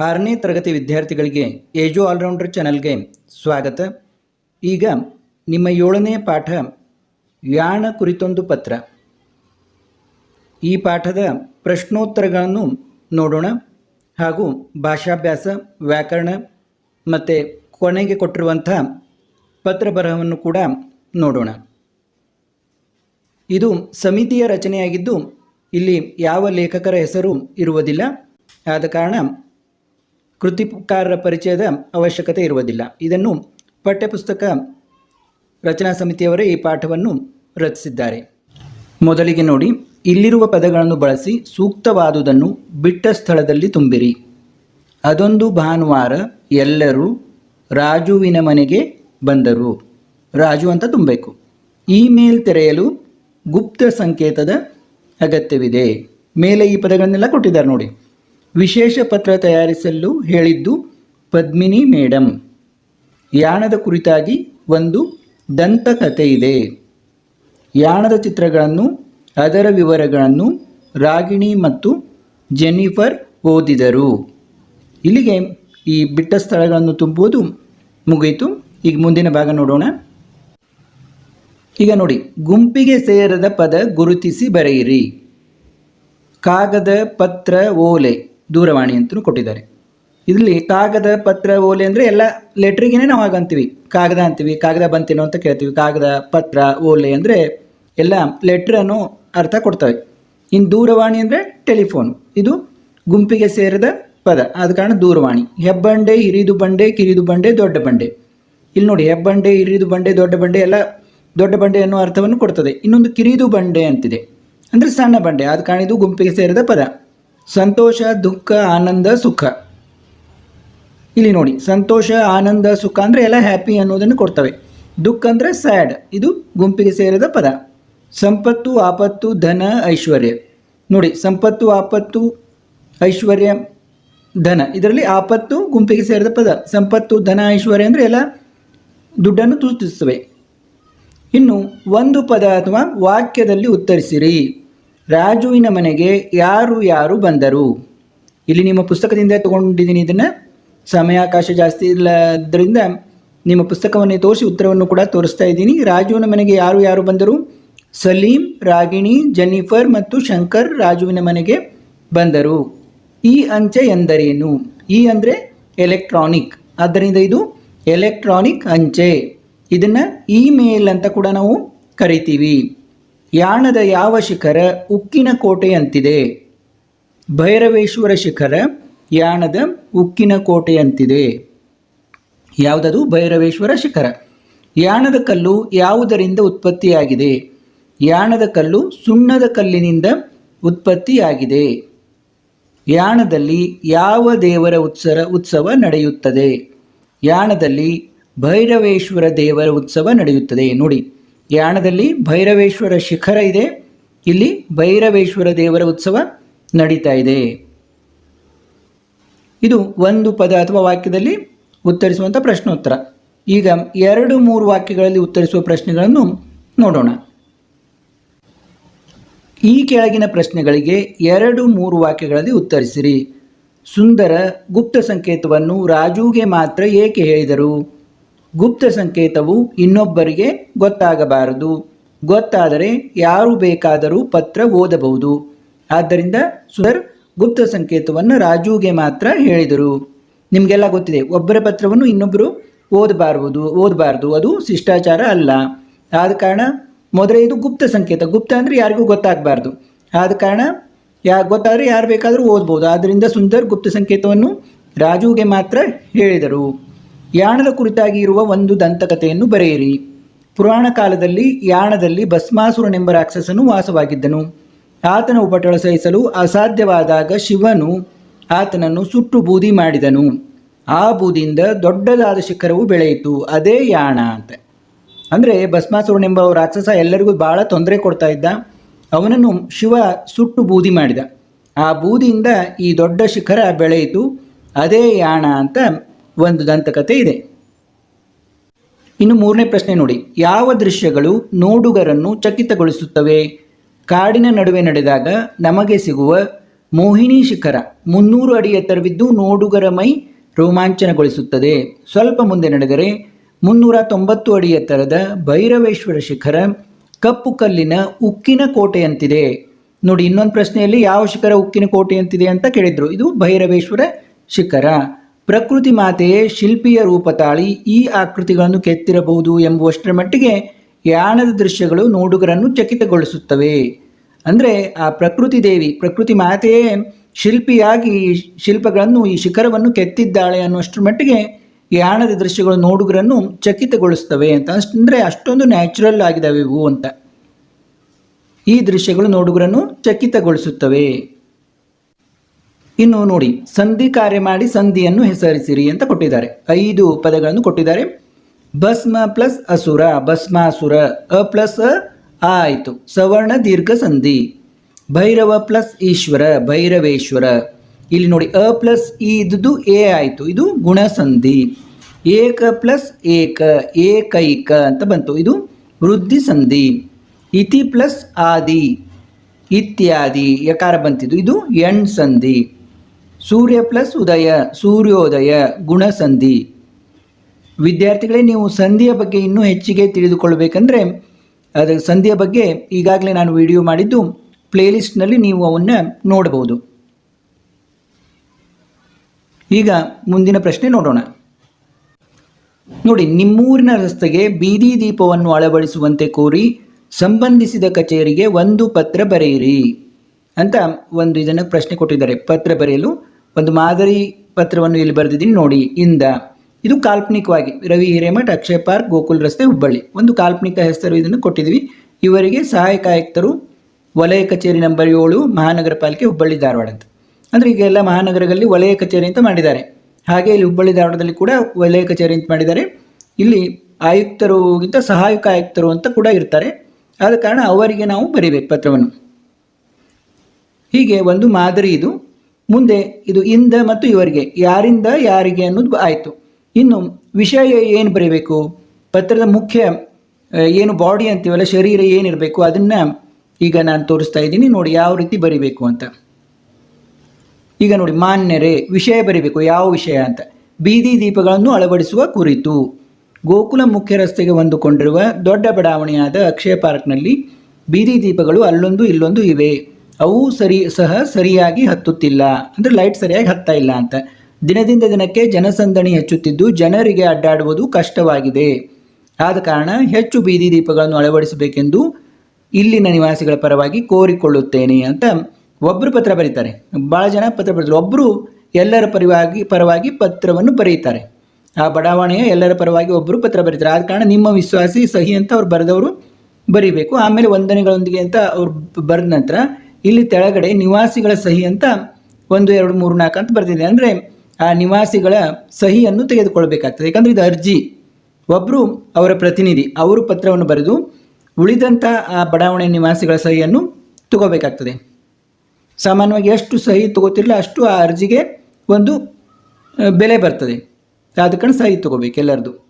ಆರನೇ ತರಗತಿ ವಿದ್ಯಾರ್ಥಿಗಳಿಗೆ ಏಜು ಆಲ್ರೌಂಡರ್ ಚಾನಲ್ಗೆ ಸ್ವಾಗತ. ಈಗ ನಿಮ್ಮ ಏಳನೇ ಪಾಠ ಯಾಣ ಕುರಿತೊಂದು ಪತ್ರ. ಈ ಪಾಠದ ಪ್ರಶ್ನೋತ್ತರಗಳನ್ನು ನೋಡೋಣ. ಹಾಗೂ ಭಾಷಾಭ್ಯಾಸ, ವ್ಯಾಕರಣ ಮತ್ತು ಕೊನೆಗೆ ಕೊಟ್ಟಿರುವಂಥ ಪತ್ರ ಬರಹವನ್ನು ಕೂಡ ನೋಡೋಣ. ಇದು ಸಮಿತಿಯ ರಚನೆಯಾಗಿದ್ದು ಇಲ್ಲಿ ಯಾವ ಲೇಖಕರ ಹೆಸರು ಇರುವುದಿಲ್ಲ. ಆದ ಕಾರಣ ಕೃತಿಕಾರರ ಪರಿಚಯದ ಅವಶ್ಯಕತೆ ಇರುವುದಿಲ್ಲ. ಇದನ್ನು ಪಠ್ಯಪುಸ್ತಕ ರಚನಾ ಸಮಿತಿಯವರೇ ಈ ಪಾಠವನ್ನು ರಚಿಸಿದ್ದಾರೆ. ಮೊದಲಿಗೆ ನೋಡಿ, ಇಲ್ಲಿರುವ ಪದಗಳನ್ನು ಬಳಸಿ ಸೂಕ್ತವಾದುದನ್ನು ಬಿಟ್ಟ ಸ್ಥಳದಲ್ಲಿ ತುಂಬಿರಿ. ಅದೊಂದು ಭಾನುವಾರ ಎಲ್ಲರೂ ರಾಜುವಿನ ಮನೆಗೆ ಬಂದರು. ರಾಜು ಅಂತ ತುಂಬಬೇಕು. ಇಮೇಲ್ ತೆರೆಯಲು ಗುಪ್ತ ಸಂಕೇತದ ಅಗತ್ಯವಿದೆ. ಮೇಲೆ ಈ ಪದಗಳನ್ನೆಲ್ಲ ಕೊಟ್ಟಿದ್ದಾರೆ ನೋಡಿ. ವಿಶೇಷ ಪತ್ರ ತಯಾರಿಸಲು ಹೇಳಿದ್ದು, ಪದ್ಮಿನಿ ಮೇಡಮ್ ಯಾಣದ ಕುರಿತಾಗಿ ಒಂದು ದಂತಕಥೆ ಇದೆ ಯಾಣದ ಚಿತ್ರಗಳನ್ನು, ಅದರ ವಿವರಗಳನ್ನು ರಾಗಿಣಿ ಮತ್ತು ಜೆನಿಫರ್ ಓದಿದರು. ಇಲ್ಲಿಗೆ ಈ ಬಿಟ್ಟ ಸ್ಥಳಗಳನ್ನು ತುಂಬುವುದು ಮುಗಿಯಿತು ಈಗ ಮುಂದಿನ ಭಾಗ ನೋಡೋಣ. ಈಗ ನೋಡಿ, ಗುಂಪಿಗೆ ಸೇರದ ಪದ ಗುರುತಿಸಿ ಬರೆಯಿರಿ. ಕಾಗದ ಪತ್ರ ಓಲೆ. ದೂರವಾಣಿ ಅಂತಲೂ ಕೊಟ್ಟಿದ್ದಾರೆ. ಇದರಲ್ಲಿ ಕಾಗದ ಪತ್ರ ಓಲೆ ಅಂದರೆ ಎಲ್ಲ ಲೆಟ್ರಿಗೇನೆ ನಾವು ಹಾಗಂತೀವಿ ಕಾಗದ ಅಂತೀವಿ, ಕಾಗದ ಬಂತೇನೋ ಅಂತ ಕೇಳ್ತೀವಿ. ಕಾಗದ ಪತ್ರ, ಓಲೆ ಅಂದರೆ ಎಲ್ಲ ಲೆಟ್ರನ್ನು ಅರ್ಥ ಕೊಡ್ತವೆ. ಇನ್ನು ದೂರವಾಣಿ ಅಂದರೆ ಟೆಲಿಫೋನ್ ಇದು ಗುಂಪಿಗೆ ಸೇರಿದ ಪದ. ಆದ ಕಾರಣ ದೂರವಾಣಿ. ಹೆಬ್ಬಂಡೆ, ಹಿರಿದು ಬಂಡೆ, ಕಿರಿದು ಬಂಡೆ, ದೊಡ್ಡ ಬಂಡೆ. ಇಲ್ಲಿ ನೋಡಿ, ಹೆಬ್ಬಂಡೆ, ಹಿರಿದು ಬಂಡೆ, ದೊಡ್ಡ ಬಂಡೆ ಎಲ್ಲ ದೊಡ್ಡ ಬಂಡೆ ಅನ್ನೋ ಅರ್ಥವನ್ನು ಕೊಡ್ತದೆ. ಇನ್ನೊಂದು ಕಿರಿದು ಬಂಡೆ ಅಂತಿದೆ. ಅಂದರೆ ಸಣ್ಣ ಬಂಡೆ. ಆದ ಕಾರಣ ಇದು ಗುಂಪಿಗೆ ಸೇರಿದ ಪದ. ಸಂತೋಷ, ದುಃಖ, ಆನಂದ, ಸುಖ. ಇಲ್ಲಿ ನೋಡಿ, ಸಂತೋಷ, ಆನಂದ, ಸುಖ ಅಂದರೆ ಎಲ್ಲ ಹ್ಯಾಪಿ ಅನ್ನೋದನ್ನು ಕೊಡ್ತವೆ. ದುಃಖ ಅಂದರೆ ಸ್ಯಾಡ್ ಇದು ಗುಂಪಿಗೆ ಸೇರಿದ ಪದ. ಸಂಪತ್ತು, ಆಪತ್ತು, ಧನ, ಐಶ್ವರ್ಯ. ನೋಡಿ, ಸಂಪತ್ತು, ಆಪತ್ತು, ಐಶ್ವರ್ಯ, ಧನ. ಇದರಲ್ಲಿ ಆಪತ್ತು, ಗುಂಪಿಗೆ ಸೇರಿದ ಪದ. ಸಂಪತ್ತು, ಧನ, ಐಶ್ವರ್ಯ ಅಂದರೆ ಎಲ್ಲ ದುಡ್ಡನ್ನು ಸೂಚಿಸುತ್ತವೆ. ಇನ್ನು ಒಂದು ಪದ ಅಥವಾ ವಾಕ್ಯದಲ್ಲಿ ಉತ್ತರಿಸಿರಿ. ರಾಜುವಿನ ಮನೆಗೆ ಯಾರು ಯಾರು ಬಂದರು? ಇಲ್ಲಿ ನಿಮ್ಮ ಪುಸ್ತಕದಿಂದ ತಗೊಂಡಿದ್ದೀನಿ. ಇದನ್ನು ಸಮಯಾವಕಾಶ ಜಾಸ್ತಿ ಇಲ್ಲದ್ರಿಂದ ನಿಮ್ಮ ಪುಸ್ತಕವನ್ನು ತೋರಿಸಿ ಉತ್ತರವನ್ನು ಕೂಡ ತೋರಿಸ್ತಾ ಇದ್ದೀನಿ. ರಾಜುವಿನ ಮನೆಗೆ ಯಾರು ಯಾರು ಬಂದರು? ಸಲೀಂ, ರಾಗಿಣಿ, ಜೆನ್ನಿಫರ್ ಮತ್ತು ಶಂಕರ್ ರಾಜುವಿನ ಮನೆಗೆ ಬಂದರು. ಈ ಅಂಚೆ ಎಂದರೇನು? ಈ ಅಂದರೆ ಎಲೆಕ್ಟ್ರಾನಿಕ್. ಆದ್ದರಿಂದ ಇದು ಎಲೆಕ್ಟ್ರಾನಿಕ್ ಅಂಚೆ. ಇದನ್ನು ಇಮೇಲ್ ಅಂತ ಕೂಡ ನಾವು ಕರಿತೀವಿ. ಯಾಣದ ಯಾವ ಶಿಖರ ಉಕ್ಕಿನ ಕೋಟೆಯಂತಿದೆ? ಭೈರವೇಶ್ವರ ಶಿಖರ ಯಾಣದ ಉಕ್ಕಿನ ಕೋಟೆಯಂತಿದೆ. ಯಾವುದದು? ಭೈರವೇಶ್ವರ ಶಿಖರ. ಯಾಣದ ಕಲ್ಲು ಯಾವುದರಿಂದ ಉತ್ಪತ್ತಿಯಾಗಿದೆ? ಯಾಣದ ಕಲ್ಲು ಸುಣ್ಣದ ಕಲ್ಲಿನಿಂದ ಉತ್ಪತ್ತಿಯಾಗಿದೆ. ಯಾಣದಲ್ಲಿ ಯಾವ ದೇವರ ಉತ್ಸರ ಉತ್ಸವ ನಡೆಯುತ್ತದೆ? ಯಾಣದಲ್ಲಿ ಭೈರವೇಶ್ವರ ದೇವರ ಉತ್ಸವ ನಡೆಯುತ್ತದೆ. ನೋಡಿ. ಯಾಣದಲ್ಲಿ ಭೈರವೇಶ್ವರ ಶಿಖರ ಇದೆ. ಇಲ್ಲಿ ಭೈರವೇಶ್ವರ ದೇವರ ಉತ್ಸವ ನಡೀತಾ ಇದೆ. ಇದು ಒಂದು ಪದ ಅಥವಾ ವಾಕ್ಯದಲ್ಲಿ ಉತ್ತರಿಸುವಂಥ ಪ್ರಶ್ನೋತ್ತರ. ಈಗ ಎರಡು ಮೂರು ವಾಕ್ಯಗಳಲ್ಲಿ ಉತ್ತರಿಸುವ ಪ್ರಶ್ನೆಗಳನ್ನು ನೋಡೋಣ. ಈ ಕೆಳಗಿನ ಪ್ರಶ್ನೆಗಳಿಗೆ ಎರಡು ಮೂರು ವಾಕ್ಯಗಳಲ್ಲಿ ಉತ್ತರಿಸಿರಿ. ಸುಂದರ ಗುಪ್ತ ಸಂಕೇತವನ್ನು ರಾಜುಗೆ ಮಾತ್ರ ಏಕೆ ಹೇಳಿದರು? ಗುಪ್ತ ಸಂಕೇತವು ಇನ್ನೊಬ್ಬರಿಗೆ ಗೊತ್ತಾಗಬಾರದು. ಗೊತ್ತಾದರೆ ಯಾರು ಬೇಕಾದರೂ ಪತ್ರ ಓದಬಹುದು. ಆದ್ದರಿಂದ ಸುಧರ್ ಗುಪ್ತ ಸಂಕೇತವನ್ನು ರಾಜುಗೆ ಮಾತ್ರ ಹೇಳಿದರು. ನಿಮಗೆಲ್ಲ ಗೊತ್ತಿದೆ, ಒಬ್ಬರ ಪತ್ರವನ್ನು ಇನ್ನೊಬ್ಬರು ಓದಬಾರದು ಓದಬಾರ್ದು. ಅದು ಶಿಷ್ಟಾಚಾರ ಅಲ್ಲ. ಆದ ಕಾರಣ ಮೊದಲೇ ಇದು ಗುಪ್ತ ಸಂಕೇತ. ಗುಪ್ತ ಅಂದರೆ ಯಾರಿಗೂ ಗೊತ್ತಾಗಬಾರ್ದು. ಆದ ಕಾರಣ ಯಾ, ಗೊತ್ತಾದರೆ ಯಾರು ಬೇಕಾದರೂ ಓದ್ಬೋದು ಆದ್ದರಿಂದ ಸುಂದರ್ ಗುಪ್ತ ಸಂಕೇತವನ್ನು ರಾಜುಗೆ ಮಾತ್ರ ಹೇಳಿದರು. ಯಾಣದ ಕುರಿತಾಗಿ ಇರುವ ಒಂದು ದಂತಕಥೆಯನ್ನು ಬರೆಯಿರಿ. ಪುರಾಣ ಕಾಲದಲ್ಲಿ ಯಾಣದಲ್ಲಿ ಭಸ್ಮಾಸುರನೆಂಬ ರಾಕ್ಷಸನು ವಾಸವಾಗಿದ್ದನು. ಆತನ ಉಪಟಳ ಸಹಿಸಲು ಅಸಾಧ್ಯವಾದಾಗ ಶಿವನು ಆತನನ್ನು ಸುಟ್ಟು ಬೂದಿ ಮಾಡಿದನು. ಆ ಬೂದಿಯಿಂದ ದೊಡ್ಡದಾದ ಶಿಖರವು ಬೆಳೆಯಿತು. ಅದೇ ಯಾಣ ಅಂತ. ಅಂದರೆ ಭಸ್ಮಾಸುರನೆಂಬ ರಾಕ್ಷಸ ಎಲ್ಲರಿಗೂ ಭಾಳ ತೊಂದರೆ ಕೊಡ್ತಾ ಇದ್ದ. ಅವನನ್ನು ಶಿವ ಸುಟ್ಟು ಬೂದಿ ಮಾಡಿದ. ಆ ಬೂದಿಯಿಂದ ಈ ದೊಡ್ಡ ಶಿಖರ ಬೆಳೆಯಿತು. ಅದೇ ಯಾಣ ಅಂತ ಒಂದು ದಂತಕತೆ ಇದೆ. ಇನ್ನು ಮೂರನೇ ಪ್ರಶ್ನೆ ನೋಡಿ. ಯಾವ ದೃಶ್ಯಗಳು ನೋಡುಗರನ್ನು ಚಕಿತಗೊಳಿಸುತ್ತವೆ? ಕಾಡಿನ ನಡುವೆ ನಡೆದಾಗ ನಮಗೆ ಸಿಗುವ ಮೋಹಿನಿ ಶಿಖರ ಮುನ್ನೂರು ಅಡಿ ಎತ್ತರವಿದ್ದು ನೋಡುಗರ ಮೈ ರೋಮಾಂಚನಗೊಳಿಸುತ್ತದೆ. ಸ್ವಲ್ಪ ಮುಂದೆ ನಡೆದರೆ ಮುನ್ನೂರ ತೊಂಬತ್ತು ಅಡಿ ಎತ್ತರದ ಭೈರವೇಶ್ವರ ಶಿಖರ ಕಪ್ಪು ಕಲ್ಲಿನ ಉಕ್ಕಿನ ಕೋಟೆಯಂತಿದೆ. ನೋಡಿ, ಇನ್ನೊಂದು ಪ್ರಶ್ನೆಯಲ್ಲಿ ಯಾವ ಶಿಖರ ಉಕ್ಕಿನ ಕೋಟೆಯಂತಿದೆ ಅಂತ ಕೇಳಿದರು. ಇದು ಭೈರವೇಶ್ವರ ಶಿಖರ. ಪ್ರಕೃತಿ ಮಾತೆಯೇ ಶಿಲ್ಪಿಯ ರೂಪ ತಾಳಿ ಈ ಆಕೃತಿಗಳನ್ನು ಕೆತ್ತಿರಬಹುದು ಎಂಬುವಷ್ಟರ ಮಟ್ಟಿಗೆ ಯಾಣದ ದೃಶ್ಯಗಳು ನೋಡುಗರನ್ನು ಚಕಿತಗೊಳಿಸುತ್ತವೆ. ಅಂದರೆ ಆ ಪ್ರಕೃತಿ ದೇವಿ, ಪ್ರಕೃತಿ ಮಾತೆಯೇ ಶಿಲ್ಪಿಯಾಗಿ ಶಿಲ್ಪಗಳನ್ನು ಈ ಶಿಖರವನ್ನು ಕೆತ್ತಿದ್ದಾಳೆ ಅನ್ನುವಷ್ಟರ ಮಟ್ಟಿಗೆ ಯಾಣದ ದೃಶ್ಯಗಳು ನೋಡುಗರನ್ನು ಚಕಿತಗೊಳಿಸ್ತವೆ ಅಂತ ಅಂದರೆ ಅಷ್ಟೊಂದು ನ್ಯಾಚುರಲ್ ಆಗಿದಾವೆ ಇವು ಅಂತ. ಈ ದೃಶ್ಯಗಳು ನೋಡುಗರನ್ನು ಚಕಿತಗೊಳಿಸುತ್ತವೆ. ಇನ್ನು ನೋಡಿ, ಸಂಧಿ ಕಾರ್ಯ ಮಾಡಿ ಸಂಧಿಯನ್ನು ಹೆಸರಿಸಿರಿ ಅಂತ ಕೊಟ್ಟಿದ್ದಾರೆ. ಐದು ಪದಗಳನ್ನು ಕೊಟ್ಟಿದ್ದಾರೆ. ಭಸ್ಮ ಪ್ಲಸ್ ಅಸುರ, ಭಸ್ಮಾಸುರ, ಅ ಪ್ಲಸ್ ಅ ಆಯಿತು. ಸವರ್ಣ ದೀರ್ಘ ಸಂಧಿ. ಭೈರವ ಪ್ಲಸ್ ಈಶ್ವರ, ಭೈರವೇಶ್ವರ. ಇಲ್ಲಿ ನೋಡಿ, ಅ ಪ್ಲಸ್ ಇ ಇದ್ದುದು ಎ ಆಯಿತು. ಇದು ಗುಣಸಂಧಿ. ಏಕ ಪ್ಲಸ್ ಏಕ, ಏಕೈಕ ಅಂತ ಬಂತು. ಇದು ವೃದ್ಧಿ ಸಂಧಿ. ಇತಿ ಪ್ಲಸ್ ಆದಿ, ಇತ್ಯಾದಿ. ಯಕಾರ ಬಂತಿದ್ದು. ಇದು ಎಣ್ ಸಂಧಿ. ಸೂರ್ಯ ಪ್ಲಸ್ ಉದಯ, ಸೂರ್ಯೋದಯ, ಗುಣಸಂಧಿ. ವಿದ್ಯಾರ್ಥಿಗಳೇ, ನೀವು ಸಂಧಿಯ ಬಗ್ಗೆ ಇನ್ನೂ ಹೆಚ್ಚಿಗೆ ತಿಳಿದುಕೊಳ್ಳಬೇಕಂದ್ರೆ ಅದರ ಸಂಧಿಯ ಬಗ್ಗೆ ಈಗಾಗಲೇ ನಾನು ವಿಡಿಯೋ ಮಾಡಿದ್ದು, ಪ್ಲೇಲಿಸ್ಟ್ನಲ್ಲಿ ನೀವು ಅವನ್ನ ನೋಡಬಹುದು ಈಗ ಮುಂದಿನ ಪ್ರಶ್ನೆ ನೋಡೋಣ. ನೋಡಿ, ನಿಮ್ಮೂರಿನ ರಸ್ತೆಗೆ ಬೀದಿ ದೀಪವನ್ನು ಅಳವಡಿಸುವಂತೆ ಕೋರಿ, ಸಂಬಂಧಿಸಿದ ಕಚೇರಿಗೆ ಒಂದು ಪತ್ರ ಬರೆಯಿರಿ. ಅಂತ ಒಂದು ಇದನ್ನು ಪ್ರಶ್ನೆ ಕೊಟ್ಟಿದ್ದಾರೆ. ಪತ್ರ ಬರೆಯಲು ಒಂದು ಮಾದರಿ ಪತ್ರವನ್ನು ಇಲ್ಲಿ ಬರೆದಿದ್ದೀನಿ ನೋಡಿ. ಇಂದ. ಇದು ಕಾಲ್ಪನಿಕವಾಗಿ ರವಿ ಹಿರೇಮಠ, ಅಕ್ಷಯ ಪಾರ್ಕ್, ಗೋಕುಲ್ ರಸ್ತೆ, ಹುಬ್ಬಳ್ಳಿ. ಒಂದು ಕಾಲ್ಪನಿಕ ಹೆಸರು ಇದನ್ನು ಕೊಟ್ಟಿದ್ವಿ ಇವರಿಗೆ ಸಹಾಯಕ ಆಯುಕ್ತರು ವಲಯ ಕಚೇರಿ ನಂಬರ್ ಏಳು, ಮಹಾನಗರ ಪಾಲಿಕೆ ಹುಬ್ಬಳ್ಳಿ, ಧಾರವಾಡ ಅಂತ. ಅಂದರೆ ಈಗ ಎಲ್ಲ ಮಹಾನಗರಗಳಲ್ಲಿ ವಲಯ ಕಚೇರಿ ಅಂತ ಮಾಡಿದ್ದಾರೆ. ಹಾಗೆ ಇಲ್ಲಿ ಹುಬ್ಬಳ್ಳಿ, ಧಾರವಾಡದಲ್ಲಿ ಕೂಡ ವಲಯ ಕಚೇರಿ ಅಂತ ಮಾಡಿದ್ದಾರೆ. ಇಲ್ಲಿ ಆಯುಕ್ತರುಗಿಂತ ಸಹಾಯಕ ಆಯುಕ್ತರು ಅಂತ ಕೂಡ ಇರ್ತಾರೆ. ಆದ ಕಾರಣ ಅವರಿಗೆ ನಾವು ಬರೀಬೇಕು ಪತ್ರವನ್ನು. ಹೀಗೆ ಒಂದು ಮಾದರಿ ಇದು. ಮುಂದೆ ಇದು ಇಂದ ಮತ್ತು ಇವರಿಗೆ. ಯಾರಿಂದ, ಯಾರಿಗೆ ಅನ್ನೋದು ಆಯಿತು. ಇನ್ನು ವಿಷಯ ಏನು ಬರೀಬೇಕು? ಪತ್ರದ ಮುಖ್ಯ ಏನು ಬಾಡಿ ಅಂತೀವಲ್ಲ, ಶರೀರ ಏನಿರಬೇಕು? ಅದನ್ನು ಈಗ ನಾನು ತೋರಿಸ್ತಾ ಇದ್ದೀನಿ. ನೋಡಿ ಯಾವ ರೀತಿ ಬರಿಬೇಕು ಅಂತ. ಈಗ ನೋಡಿ, ಮಾನ್ಯರೇ, ವಿಷಯ ಬರಿಬೇಕು. ಯಾವ ವಿಷಯ ಅಂತ. ಬೀದಿ ದೀಪಗಳನ್ನು ಅಳವಡಿಸುವ ಕುರಿತು. ಗೋಕುಲ ಮುಖ್ಯ ರಸ್ತೆಗೆ ಹೊಂದಿಕೊಂಡಿರುವ ದೊಡ್ಡ ಬಡಾವಣೆಯಾದ ಅಕ್ಷಯ ಪಾರ್ಕ್ನಲ್ಲಿ ಬೀದಿ ದೀಪಗಳು ಅಲ್ಲೊಂದು ಇಲ್ಲೊಂದು ಇವೆ. ಅವು ಸರಿ, ಸಹ ಸರಿಯಾಗಿ ಹತ್ತುತ್ತಿಲ್ಲ. ಅಂದರೆ ಲೈಟ್ ಸರಿಯಾಗಿ ಹತ್ತಾ ಇಲ್ಲ ಅಂತ. ದಿನದಿಂದ ದಿನಕ್ಕೆ ಜನಸಂದಣಿ ಹೆಚ್ಚುತ್ತಿದ್ದು ಜನರಿಗೆ ಅಡ್ಡಾಡುವುದು ಕಷ್ಟವಾಗಿದೆ. ಆದ ಕಾರಣ ಹೆಚ್ಚು ಬೀದಿ ದೀಪಗಳನ್ನು ಅಳವಡಿಸಬೇಕೆಂದು ಇಲ್ಲಿನ ನಿವಾಸಿಗಳ ಪರವಾಗಿ ಕೋರಿಕೊಳ್ಳುತ್ತೇನೆ ಅಂತ ಒಬ್ಬರು ಪತ್ರ ಬರೀತಾರೆ. ಭಾಳ ಜನ ಪತ್ರ ಬರೀತಾರೆ. ಒಬ್ಬರು ಎಲ್ಲರ ಪರವಾಗಿ ಪರವಾಗಿ ಪತ್ರವನ್ನು ಬರೆಯುತ್ತಾರೆ ಆ ಬಡಾವಣೆಯ ಎಲ್ಲರ ಪರವಾಗಿ ಒಬ್ಬರು ಪತ್ರ ಬರೀತಾರೆ. ಆದ ಕಾರಣ ನಿಮ್ಮ ವಿಶ್ವಾಸಿ ಸಹಿ ಅಂತ ಅವ್ರು ಬರೆದವರು ಬರೀಬೇಕು. ಆಮೇಲೆ ವಂದನೆಗಳೊಂದಿಗೆ ಅಂತ ಅವ್ರು ಬರೆದ ನಂತರ ಇಲ್ಲಿ ತೆಳಗಡೆ ನಿವಾಸಿಗಳ ಸಹಿ ಅಂತ ಒಂದು, ಎರಡು, ಮೂರು, ನಾಲ್ಕು ಅಂತ ಬರ್ತಿದೆ ಅಂದರೆ ಆ ನಿವಾಸಿಗಳ ಸಹಿಯನ್ನು ತೆಗೆದುಕೊಳ್ಬೇಕಾಗ್ತದೆ. ಯಾಕಂದರೆ ಇದು ಅರ್ಜಿ. ಒಬ್ಬರು ಅವರ ಪ್ರತಿನಿಧಿ, ಅವರು ಪತ್ರವನ್ನು ಬರೆದು ಉಳಿದಂಥ ಆ ಬಡಾವಣೆ ನಿವಾಸಿಗಳ ಸಹಿಯನ್ನು ತಗೋಬೇಕಾಗ್ತದೆ. ಸಾಮಾನ್ಯವಾಗಿ ಎಷ್ಟು ಸಹಿ ತಗೋತಿರಲ್ಲ ಅಷ್ಟು ಆ ಅರ್ಜಿಗೆ ಒಂದು ಬೆಲೆ ಬರ್ತದೆ. ಅದಕ್ಕೆ ಸಹಿ ತಗೋಬೇಕು ಎಲ್ಲರದು